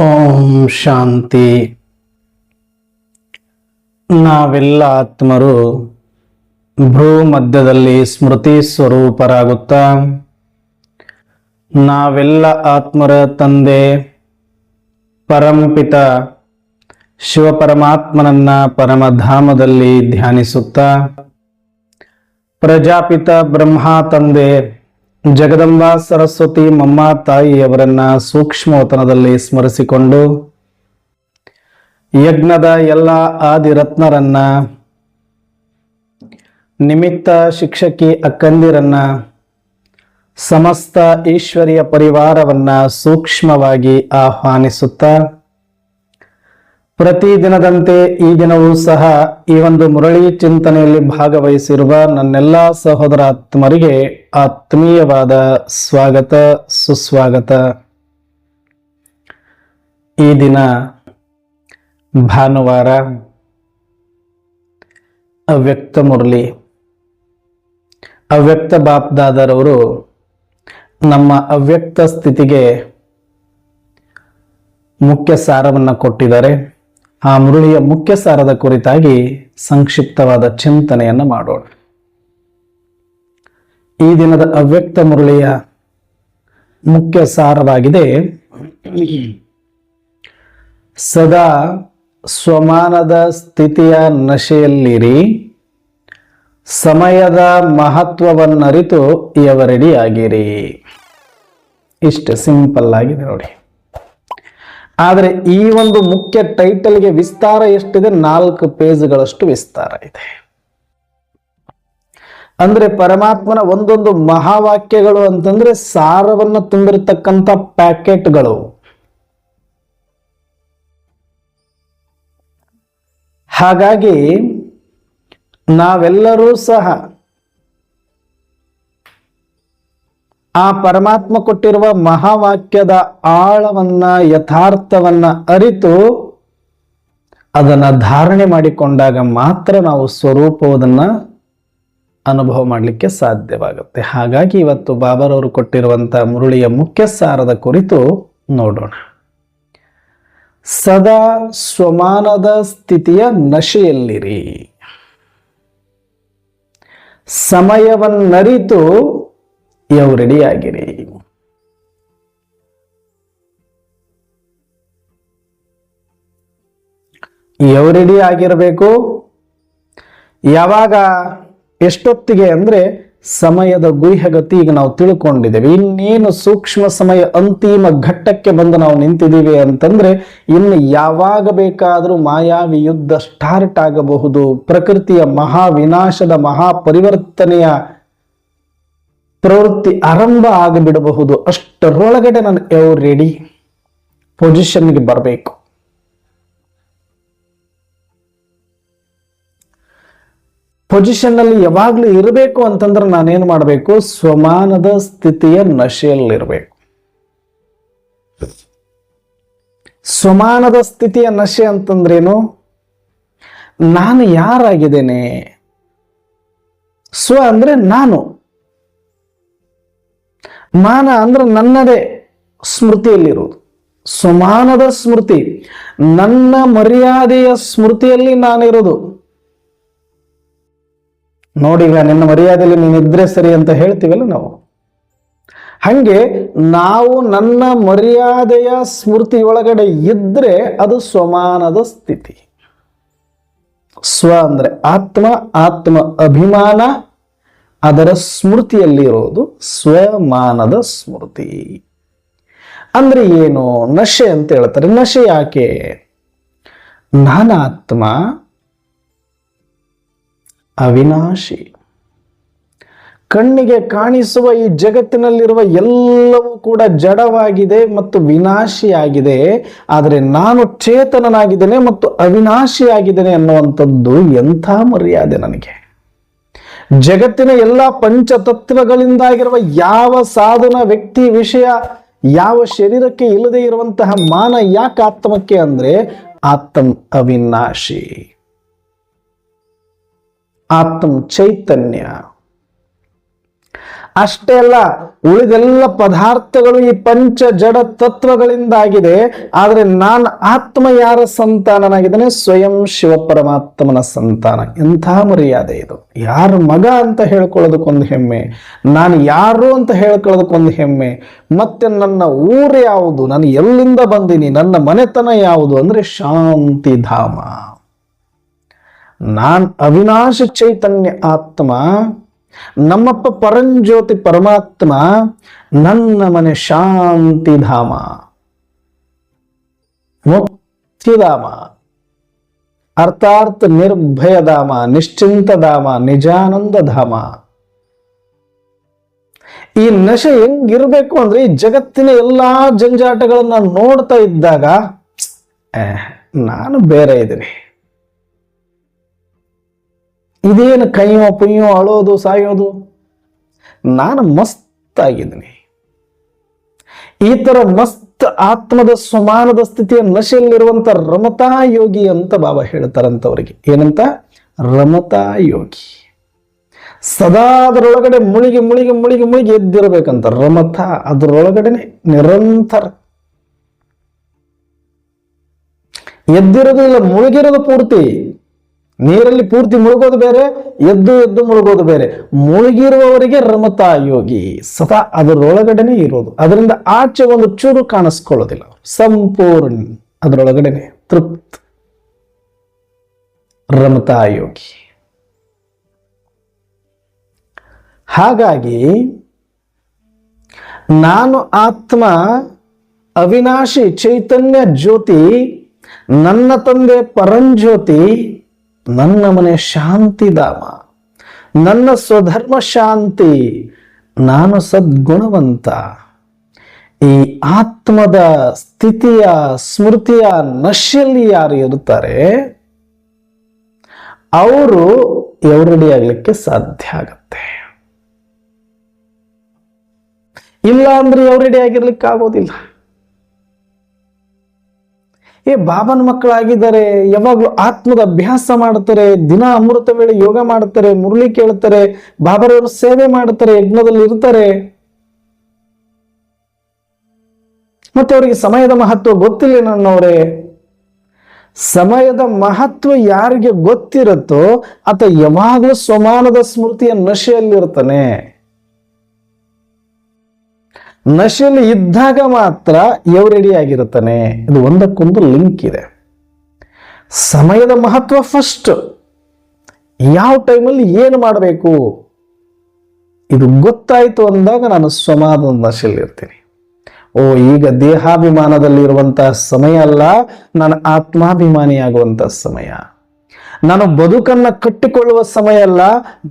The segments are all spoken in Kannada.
ಓಂ ಶಾಂತಿ. ನಾವೆಲ್ಲ ಆತ್ಮರು ಭ್ರೂ ಮಧ್ಯದಲ್ಲಿ ಸ್ಮೃತಿ ಸ್ವರೂಪರಾಗುತ್ತಾ, ನಾವೆಲ್ಲ ಆತ್ಮರ ತಂದೆ, ಪರಂಪಿತ, ಶಿವಪರಮಾತ್ಮನನ್ನ ಪರಮಧಾಮದಲ್ಲಿ ಧ್ಯಾನಿಸುತ್ತಾ, ಪ್ರಜಾಪಿತ ಬ್ರಹ್ಮ ತಂದೆ ಜಗದಂಬ ಸರಸ್ವತಿ ಮಮ್ಮ ತಾಯಿಯವರನ್ನ ಸೂಕ್ಷ್ಮವತನದಲ್ಲಿ ಸ್ಮರಿಸಿಕೊಂಡು ಯಜ್ಞದ ಎಲ್ಲ ಆದಿರತ್ನರನ್ನ, ನಿಮಿತ್ತ ಶಿಕ್ಷಕಿ ಅಕ್ಕಂದಿರನ್ನ, ಸಮಸ್ತ ಈಶ್ವರಿಯ ಪರಿವಾರವನ್ನ ಸೂಕ್ಷ್ಮವಾಗಿ ಆಹ್ವಾನಿಸುತ್ತಾ ಪ್ರತಿದಿನದಂತೆ ಈ ದಿನವೂ ಸಹ ಈ ಒಂದು ಮುರಳಿ ಚಿಂತನೆಯಲ್ಲಿ ಭಾಗವಹಿಸಿರುವ ನನ್ನೆಲ್ಲ ಸಹೋದರ ಆತ್ಮರಿಗೆ ಆತ್ಮೀಯವಾದ ಸ್ವಾಗತ, ಸುಸ್ವಾಗತ. ಈ ದಿನ ಭಾನುವಾರ ಅವ್ಯಕ್ತ ಮುರಳಿ. ಅವ್ಯಕ್ತ ಬಾಪ್ದಾದರವರು ನಮ್ಮ ಅವ್ಯಕ್ತ ಸ್ಥಿತಿಗೆ ಮುಖ್ಯ ಸಾರವನ್ನು ಕೊಟ್ಟಿದ್ದಾರೆ. ಆ ಮುರುಳಿಯ ಮುಖ್ಯ ಸಾರದ ಕುರಿತಾಗಿ ಸಂಕ್ಷಿಪ್ತವಾದ ಚಿಂತನೆಯನ್ನು ಮಾಡೋಣ. ಈ ದಿನದ ಅವ್ಯಕ್ತ ಮುರುಳಿಯ ಮುಖ್ಯ ಸಾರವಾಗಿದೆ ಸದಾ ಸ್ವಮಾನದ ಸ್ಥಿತಿಯ ನಶೆಯಲ್ಲಿರಿ, ಸಮಯದ ಮಹತ್ವವನ್ನರಿತು ಇವರೆಡಿಯಾಗಿರಿ ಇಷ್ಟು ಸಿಂಪಲ್ ಆಗಿದೆ ನೋಡಿ. ಆದರೆ ಈ ಒಂದು ಮುಖ್ಯ ಟೈಟಲ್ಗೆ ವಿಸ್ತಾರ ಎಷ್ಟಿದೆ? ನಾಲ್ಕು ಪೇಜ್ಗಳಷ್ಟು ವಿಸ್ತಾರ ಇದೆ. ಅಂದ್ರೆ ಪರಮಾತ್ಮನ ಒಂದೊಂದು ಮಹಾವಾಕ್ಯಗಳು ಅಂತಂದ್ರೆ ಸಾರವನ್ನ ತುಂಬಿರತಕ್ಕಂತ ಪ್ಯಾಕೆಟ್ಗಳು ಹಾಗಾಗಿ ನಾವೆಲ್ಲರೂ ಸಹ ಆ ಪರಮಾತ್ಮ ಕೊಟ್ಟಿರುವ ಮಹಾವಾಕ್ಯದ ಆಳವನ್ನ, ಯಥಾರ್ಥವನ್ನ ಅರಿತು ಅದನ್ನ ಧಾರಣೆ ಮಾಡಿಕೊಂಡಾಗ ಮಾತ್ರ ನಾವು ಸ್ವರೂಪವನ್ನ ಅನುಭವ ಮಾಡಲಿಕ್ಕೆ ಸಾಧ್ಯವಾಗುತ್ತೆ. ಹಾಗಾಗಿ ಇವತ್ತು ಬಾಬರವರು ಕೊಟ್ಟಿರುವಂತಹ ಮುರುಳಿಯ ಮುಖ್ಯ ಸಾರದ ಕುರಿತು ನೋಡೋಣ. ಸದಾ ಸ್ವಮಾನದ ಸ್ಥಿತಿಯ ನಶೆಯಲ್ಲಿರಿ. ಸಮಯವನ್ನರಿತು ಯವು ಆಗಿರಿ. ಯಾವ ರೆಡಿ ಆಗಿರಬೇಕು. ಯಾವಾಗ ಎಷ್ಟೊತ್ತಿಗೆ ಅಂದ್ರೆ ಸಮಯದ ಗುಹ್ಯಗತಿ ಈಗ ನಾವು ತಿಳ್ಕೊಂಡಿದ್ದೇವೆ. ಇನ್ನೇನು ಸೂಕ್ಷ್ಮ ಸಮಯ ಅಂತಿಮ ಘಟ್ಟಕ್ಕೆ ಬಂದು ನಾವು ನಿಂತಿದ್ದೀವಿ ಅಂತಂದ್ರೆ ಇನ್ನು ಯಾವಾಗ ಬೇಕಾದರೂ ಮಾಯಾವಿ ಯುದ್ಧ ಸ್ಟಾರ್ಟ್ ಆಗಬಹುದು. ಪ್ರಕೃತಿಯ ಮಹಾ ವಿನಾಶದ ಮಹಾ ಪರಿವರ್ತನೆಯ ಪ್ರವೃತ್ತಿ ಆರಂಭ ಆಗಿಬಿಡಬಹುದು. ಅಷ್ಟರೊಳಗಡೆ ನಾನು ಯಾವ ರೆಡಿ ಪೊಸಿಷನ್ಗೆ ಬರಬೇಕು. ಪೊಸಿಷನ್ ಯಾವಾಗಲೂ ಯಾವಾಗ್ಲೂ ಇರಬೇಕು ಅಂತಂದ್ರೆ ನಾನೇನು ಮಾಡಬೇಕು? ಸ್ವಮಾನದ ಸ್ಥಿತಿಯ ನಶೆಯಲ್ಲಿರಬೇಕು. ಸ್ವಮಾನದ ಸ್ಥಿತಿಯ ನಶೆ ಅಂತಂದ್ರೇನು? ನಾನು ಯಾರಾಗಿದ್ದೇನೆ? ಸ್ವ ಅಂದ್ರೆ ನಾನು. ಮಾನ ಅಂದ್ರೆ ನನ್ನದೇ ಸ್ಮೃತಿಯಲ್ಲಿರುವುದು. ಸ್ವಮಾನದ ಸ್ಮೃತಿ, ನನ್ನ ಮರ್ಯಾದೆಯ ಸ್ಮೃತಿಯಲ್ಲಿ ನಾನಿರೋದು ನೋಡಿಗ ನಿನ್ನ ಮರ್ಯಾದೆಯಲ್ಲಿ ನೀನಿದ್ರೆ ಸರಿ ಅಂತ ಹೇಳ್ತೀವಲ್ಲ ನಾವು? ಹಂಗೆ ನಾವು ನನ್ನ ಮರ್ಯಾದೆಯ ಸ್ಮೃತಿ ಒಳಗಡೆ ಇದ್ರೆ ಅದು ಸ್ವಮಾನದ ಸ್ಥಿತಿ. ಸ್ವ ಅಂದ್ರೆ ಆತ್ಮ ಆತ್ಮ ಅಭಿಮಾನ ಅದರ ಸ್ಮೃತಿಯಲ್ಲಿ ಇರೋದು ಸ್ವಮಾನದ ಸ್ಮೃತಿ. ಅಂದ್ರೆ ಏನು? ನಶೆ ಅಂತ ಹೇಳ್ತಾರೆ. ನಶೆ ಯಾಕೆ? ನಾನಾತ್ಮ ಅವಿನಾಶಿ. ಕಣ್ಣಿಗೆ ಕಾಣಿಸುವ ಈ ಜಗತ್ತಿನಲ್ಲಿರುವ ಎಲ್ಲವೂ ಕೂಡ ಜಡವಾಗಿದೆ ಮತ್ತು ವಿನಾಶಿಯಾಗಿದೆ. ಆದರೆ ನಾನು ಚೇತನನಾಗಿದ್ದೇನೆ ಮತ್ತು ಅವಿನಾಶಿಯಾಗಿದ್ದೇನೆ ಅನ್ನುವಂಥದ್ದು ಎಂಥ ಮರ್ಯಾದೆ ನನಗೆ? ಜಗತ್ತಿನ ಎಲ್ಲ ಪಂಚತತ್ವಗಳಿಂದಾಗಿರುವ ಯಾವ ಸಾಧನ, ವ್ಯಕ್ತಿ, ವಿಷಯ, ಯಾವ ಶರೀರಕ್ಕೆ ಇಲ್ಲದೆ ಇರುವಂತಹ ಮಾನ ಯಾಕೆ ಆತ್ಮಕ್ಕೆ ಅಂದ್ರೆ ಆತ್ಮ ಅವಿನಾಶಿ. ಆತ್ಮ ಚೈತನ್ಯ. ಅಷ್ಟೇ ಅಲ್ಲ, ಉಳಿದೆಲ್ಲ ಪದಾರ್ಥಗಳು ಈ ಪಂಚ ಜಡ ತತ್ವಗಳಿಂದಾಗಿದೆ. ಆದರೆ ನಾನು ಆತ್ಮ ಯಾರ ಸಂತಾನನಾಗಿದ್ದಾನೆ? ಸ್ವಯಂ ಶಿವ ಪರಮಾತ್ಮನ ಸಂತಾನ. ಎಂಥ ಮರ್ಯಾದೆ ಇದು. ಯಾರ ಮಗ ಅಂತ ಹೇಳ್ಕೊಳ್ಳೋದಕ್ಕೊಂದು ಹೆಮ್ಮೆ. ನಾನು ಯಾರು ಅಂತ ಹೇಳ್ಕೊಳ್ಳೋದಕ್ಕೊಂದು ಹೆಮ್ಮೆ. ಮತ್ತೆ ನನ್ನ ಊರು ಯಾವುದು? ನಾನು ಎಲ್ಲಿಂದ ಬಂದೀನಿ? ನನ್ನ ಮನೆತನ ಯಾವುದು ಅಂದ್ರೆ ಶಾಂತಿಧಾಮ ನಾನ್ ಅವಿನಾಶ ಚೈತನ್ಯ ಆತ್ಮ. ನಮ್ಮಪ್ಪ ಪರಂಜ್ಯೋತಿ ಪರಮಾತ್ಮ, ನನ್ನ ಮನೆ ಶಾಂತಿಧಾಮ. ಮುಕ್ತಿಧಾಮ. ಧಾಮ ನಿಶ್ಚಿಂತ ಧಾಮ ನಿಜಾನಂದ ಧಾಮ ಈ ನಶೆ ಹೆಂಗಿರ್ಬೇಕು ಅಂದ್ರೆ ಈ ಜಗತ್ತಿನ ಎಲ್ಲಾ ಜಂಜಾಟಗಳನ್ನ ನೋಡ್ತಾ ಇದ್ದಾಗ ನಾನು ಬೇರೆ ಇದ್ದೀನಿ. ಇದೇನು ಕೈಯೋ ಪೈಯೋ ಅಳೋದು ಸಾಯೋದು? ನಾನು ಮಸ್ತ್ ಆಗಿದ್ದೀನಿ ಈ ಥರ ಮಸ್ತ್ ಆತ್ಮದ ಸಮಾನದ ಸ್ಥಿತಿಯ ನಶೆಯಲ್ಲಿರುವಂಥ ರಮತಾ ಯೋಗಿ ಅಂತ ಬಾಬಾ ಹೇಳ್ತಾರಂಥವ್ರಿಗೆ ಏನಂತ? ರಮತಾ ಯೋಗಿ. ಸದಾ ಅದರೊಳಗಡೆ ಮುಳುಗಿ ಮುಳುಗಿ ಮುಳುಗಿ ಮುಳುಗಿ ಎದ್ದಿರಬೇಕಂತ ರಮತ ಅದರೊಳಗಡೆನೆ ನಿರಂತರ. ಎದ್ದಿರೋದು ಇಲ್ಲ, ಮುಳುಗಿರೋದು ಪೂರ್ತಿ ನೀರಲ್ಲಿ ಪೂರ್ತಿ ಮುಳುಗೋದು ಬೇರೆ, ಎದ್ದು ಎದ್ದು ಮುಳುಗೋದು ಬೇರೆ. ಮುಳುಗಿರುವವರಿಗೆ ರಮತಾ ಯೋಗಿ ಸದಾ ಅದರೊಳಗಡೆನೆ ಇರೋದು. ಅದರಿಂದ ಆಚೆ ಒಂದು ಚೂರು ಕಾಣಿಸ್ಕೊಳ್ಳೋದಿಲ್ಲ. ಸಂಪೂರ್ಣ ಅದರೊಳಗಡೆನೆ ತೃಪ್ತ. ರಮತಾ ಯೋಗಿ. ಹಾಗಾಗಿ ನಾನು ಆತ್ಮ ಅವಿನಾಶಿ ಚೈತನ್ಯ ಜ್ಯೋತಿ, ನನ್ನ ತಂದೆ ಪರಂಜ್ಯೋತಿ ನನ್ನ ಮನೆ ಶಾಂತಿಧಾಮ ನನ್ನ ಸ್ವಧರ್ಮ ಶಾಂತಿ, ನಾನು ಸದ್ಗುಣವಂತ. ಈ ಆತ್ಮದ ಸ್ಥಿತಿಯ, ಸ್ಮೃತಿಯ ನಶೆಯಲ್ಲಿ ಯಾರು ಇರುತ್ತಾರೆ? ಅವರು ಎವರಡಿ ಆಗ್ಲಿಕ್ಕೆ ಸಾಧ್ಯ ಆಗತ್ತೆ. ಇಲ್ಲ ಅಂದ್ರೆ ಎವರಡಿ ಆಗಿರ್ಲಿಕ್ಕೆ ಆಗೋದಿಲ್ಲ ಏ, ಬಾಬನ ಮಕ್ಕಳಾಗಿದ್ದಾರೆ, ಯಾವಾಗ್ಲೂ ಆತ್ಮದ ಅಭ್ಯಾಸ ಮಾಡ್ತಾರೆ ದಿನ ಅಮೃತ ವೇಳೆ ಯೋಗ ಮಾಡ್ತಾರೆ ಮುರಳಿ ಕೇಳ್ತಾರೆ ಬಾಬರವರು ಸೇವೆ ಮಾಡ್ತಾರೆ ಯಜ್ಞದಲ್ಲಿ ಇರ್ತಾರೆ ಮತ್ತೆ ಅವರಿಗೆ ಸಮಯದ ಮಹತ್ವ ಗೊತ್ತಿಲ್ಲ ನನ್ನವರೇ. ಸಮಯದ ಮಹತ್ವ ಯಾರಿಗೆ ಗೊತ್ತಿರುತ್ತೋ, ಆತ ಯಾವಾಗಲೂ ಸ್ವಮಾನದ ಸ್ಮೃತಿಯ ನಶೆಯಲ್ಲಿರ್ತಾನೆ ನಶೆಯಲ್ಲಿ ಇದ್ದಾಗ ಮಾತ್ರ ಎವರೆಡಿ ಆಗಿರುತ್ತಾನೆ. ಇದು ಒಂದಕ್ಕೊಂದು ಲಿಂಕ್ ಇದೆ. ಸಮಯದ ಮಹತ್ವ ಫಸ್ಟ್ ಯಾವ ಟೈಮಲ್ಲಿ ಏನು ಮಾಡಬೇಕು? ಇದು ಗೊತ್ತಾಯಿತು ಅಂದಾಗ ನಾನು ಸ್ವಮಾನದ ನಶೆಯಲ್ಲಿ ಇರ್ತೀನಿ. ಓ, ಈಗ ದೇಹಾಭಿಮಾನದಲ್ಲಿ ಇರುವಂತಹ ಸಮಯ ಅಲ್ಲ, ನಾನು ಆತ್ಮಾಭಿಮಾನಿಯಾಗುವಂತಹ ಸಮಯ. ನಾನು ಬದುಕನ್ನ ಕಟ್ಟಿಕೊಳ್ಳುವ ಸಮಯ ಅಲ್ಲ,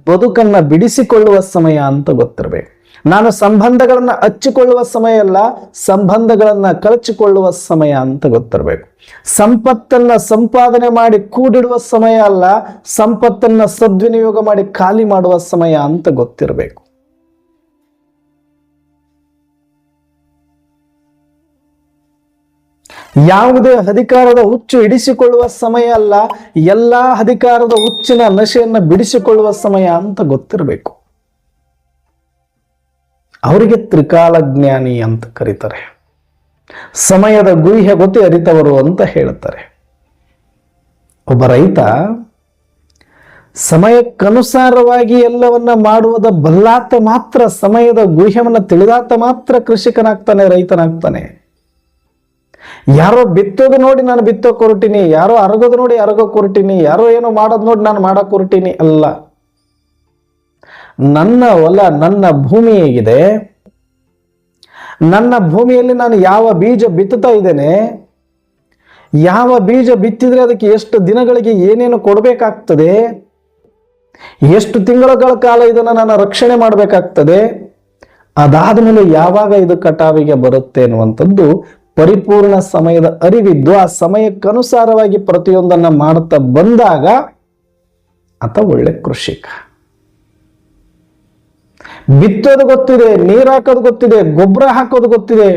ಬದುಕನ್ನ ಬಿಡಿಸಿಕೊಳ್ಳುವ ಸಮಯ ಅಂತ ಗೊತ್ತಿರಬೇಕು. ನಾನು ಸಂಬಂಧಗಳನ್ನು ಹಚ್ಚಿಕೊಳ್ಳುವ ಸಮಯ ಅಲ್ಲ, ಸಂಬಂಧಗಳನ್ನ ಕಳಚಿಕೊಳ್ಳುವ ಸಮಯ ಅಂತ ಗೊತ್ತಿರಬೇಕು. ಸಂಪತ್ತನ್ನ ಸಂಪಾದನೆ ಮಾಡಿ ಕೂಡಿಡುವ ಸಮಯ ಅಲ್ಲ, ಸಂಪತ್ತನ್ನ ಸದ್ವಿನಿಯೋಗ ಮಾಡಿ ಖಾಲಿ ಮಾಡುವ ಸಮಯ ಅಂತ ಗೊತ್ತಿರಬೇಕು. ಯಾವುದೇ ಅಧಿಕಾರದ ಹುಚ್ಚು ಇಡಿಸಿಕೊಳ್ಳುವ ಸಮಯ ಅಲ್ಲ, ಎಲ್ಲಾ ಅಧಿಕಾರದ ಹುಚ್ಚಿನ ನಶೆಯನ್ನ ಬಿಡಿಸಿಕೊಳ್ಳುವ ಸಮಯ ಅಂತ ಗೊತ್ತಿರಬೇಕು. ಅವರಿಗೆ ತ್ರಿಕಾಲ ಜ್ಞಾನಿ ಅಂತ ಕರೀತಾರೆ. ಸಮಯದ ಗುಹ್ಯ ಗೊತ್ತಿ ಅರಿತವರು ಅಂತ ಹೇಳ್ತಾರೆ. ಒಬ್ಬ ರೈತ ಸಮಯಕ್ಕನುಸಾರವಾಗಿ ಎಲ್ಲವನ್ನ ಮಾಡುವುದ ಬಲ್ಲಾತ ಮಾತ್ರ, ಸಮಯದ ಗುಹ್ಯವನ್ನು ತಿಳಿದಾತ ಮಾತ್ರ ಕೃಷಿಕನಾಗ್ತಾನೆ, ರೈತನಾಗ್ತಾನೆ. ಯಾರೋ ಬಿತ್ತೋದು ನೋಡಿ ನಾನು ಬಿತ್ತೋಕೆ ಹೊರಟಿನಿ, ಯಾರೋ ಅರಗೋದು ನೋಡಿ ಅರಗೋಕೆ ಹೊರಟಿನಿ, ಯಾರೋ ಏನೋ ಮಾಡೋದು ನೋಡಿ ನಾನು ಮಾಡೋಕೆ ಹೊರಟಿನಿ ಅಲ್ಲ. ನನ್ನ ಹೊಲ ನನ್ನ ಭೂಮಿ ಹೇಗಿದೆ? ನನ್ನ ಭೂಮಿಯಲ್ಲಿ ನಾನು ಯಾವ ಬೀಜ ಬಿತ್ತುತ್ತಾ ಇದ್ದೇನೆ? ಯಾವ ಬೀಜ ಬಿತ್ತಿದ್ರೆ ಅದಕ್ಕೆ ಎಷ್ಟು ದಿನಗಳಿಗೆ ಏನೇನು ಕೊಡಬೇಕಾಗ್ತದೆ? ಎಷ್ಟು ತಿಂಗಳುಗಳ ಕಾಲ ಇದನ್ನು ನಾನು ರಕ್ಷಣೆ ಮಾಡಬೇಕಾಗ್ತದೆ? ಅದಾದ ಮೇಲೆ ಯಾವಾಗ ಇದು ಕಟಾವಿಗೆ ಬರುತ್ತೆ ಅನ್ನುವಂಥದ್ದು ಪರಿಪೂರ್ಣ ಸಮಯದ ಅರಿವಿದ್ದು ಆ ಸಮಯಕ್ಕನುಸಾರವಾಗಿ ಪ್ರತಿಯೊಂದನ್ನು ಮಾಡುತ್ತಾ ಬಂದಾಗ ಆತ ಒಳ್ಳೆ ಕೃಷಿಕ. ಬಿತ್ತೋದು ಗೊತ್ತಿದೆ, ನೀರು ಹಾಕೋದು ಗೊತ್ತಿದೆ, ಗೊಬ್ಬರ ಹಾಕೋದು ಗೊತ್ತಿದೆ.